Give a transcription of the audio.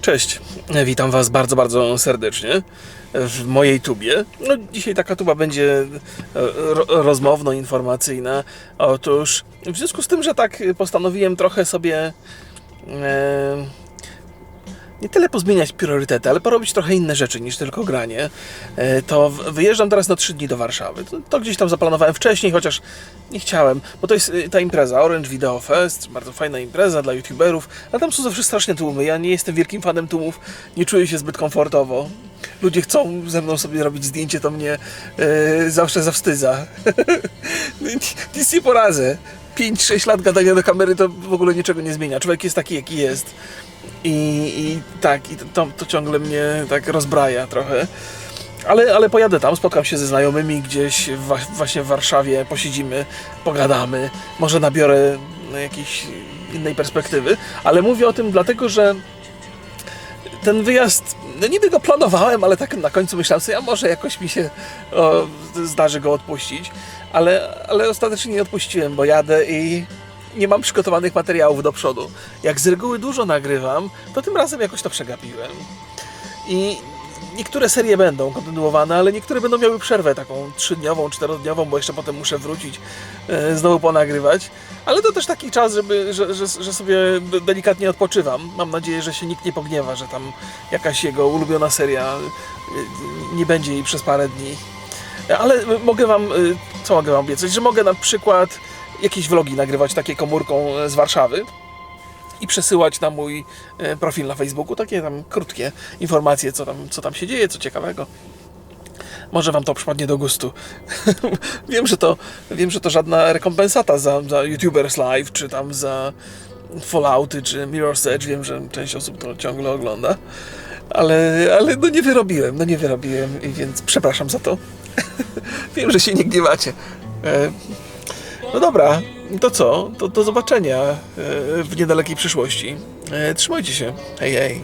Cześć, witam Was bardzo, bardzo serdecznie w mojej tubie. No, dzisiaj taka tuba będzie e, ro, rozmowno-informacyjna. Otóż w związku z tym, że tak postanowiłem trochę sobie e, nie tyle pozmieniać priorytety, ale porobić trochę inne rzeczy niż tylko granie, e, to wyjeżdżam teraz na trzy dni do Warszawy. To, gdzieś tam zaplanowałem wcześniej, chociaż nie chciałem, bo to jest e, ta impreza Orange Video Fest, bardzo fajna impreza dla youtuberów, a tam są zawsze strasznie tłumy. Ja nie jestem wielkim fanem tłumów, nie czuję się zbyt komfortowo. Ludzie chcą ze mną sobie robić zdjęcie, to mnie e, zawsze zawstydza. Nic nie poradzę. 5-6 lat gadania do kamery to w ogóle niczego nie zmienia. Człowiek jest taki, jaki jest. I, i tak, i to, to ciągle mnie tak rozbraja trochę. Ale, ale pojadę tam, spotkam się ze znajomymi gdzieś wa- właśnie w Warszawie, posiedzimy, pogadamy, może nabiorę jakiejś innej perspektywy, ale mówię o tym dlatego, że ten wyjazd, no niby go planowałem, ale tak na końcu myślałem sobie, a może jakoś mi się o, zdarzy go odpuścić, ale, ale ostatecznie nie odpuściłem, bo jadę i nie mam przygotowanych materiałów do przodu. Jak z reguły dużo nagrywam, to tym razem jakoś to przegapiłem. I niektóre serie będą kontynuowane, ale niektóre będą miały przerwę taką trzydniową, czterodniową, bo jeszcze potem muszę wrócić, e, znowu ponagrywać. Ale to też taki czas, żeby, że, że, że sobie delikatnie odpoczywam. Mam nadzieję, że się nikt nie pogniewa, że tam jakaś jego ulubiona seria e, nie będzie jej przez parę dni. Ale mogę wam, y, co mogę wam obiecać, że mogę na przykład jakieś vlogi nagrywać takie komórką z Warszawy i przesyłać na mój e, profil na Facebooku, takie tam krótkie informacje, co tam, co tam się dzieje, co ciekawego. Może wam to przypadnie do gustu. wiem, że to, wiem, że to żadna rekompensata za, za YouTubers Live, czy tam za Fallouty, czy Mirror's Edge. Wiem, że część osób to ciągle ogląda. Ale, ale no nie wyrobiłem, no nie wyrobiłem, więc przepraszam za to. wiem, że się nie gniewacie. E, no dobra, to co? To do zobaczenia e, w niedalekiej przyszłości. E, Trzymajcie się. Hej, hej.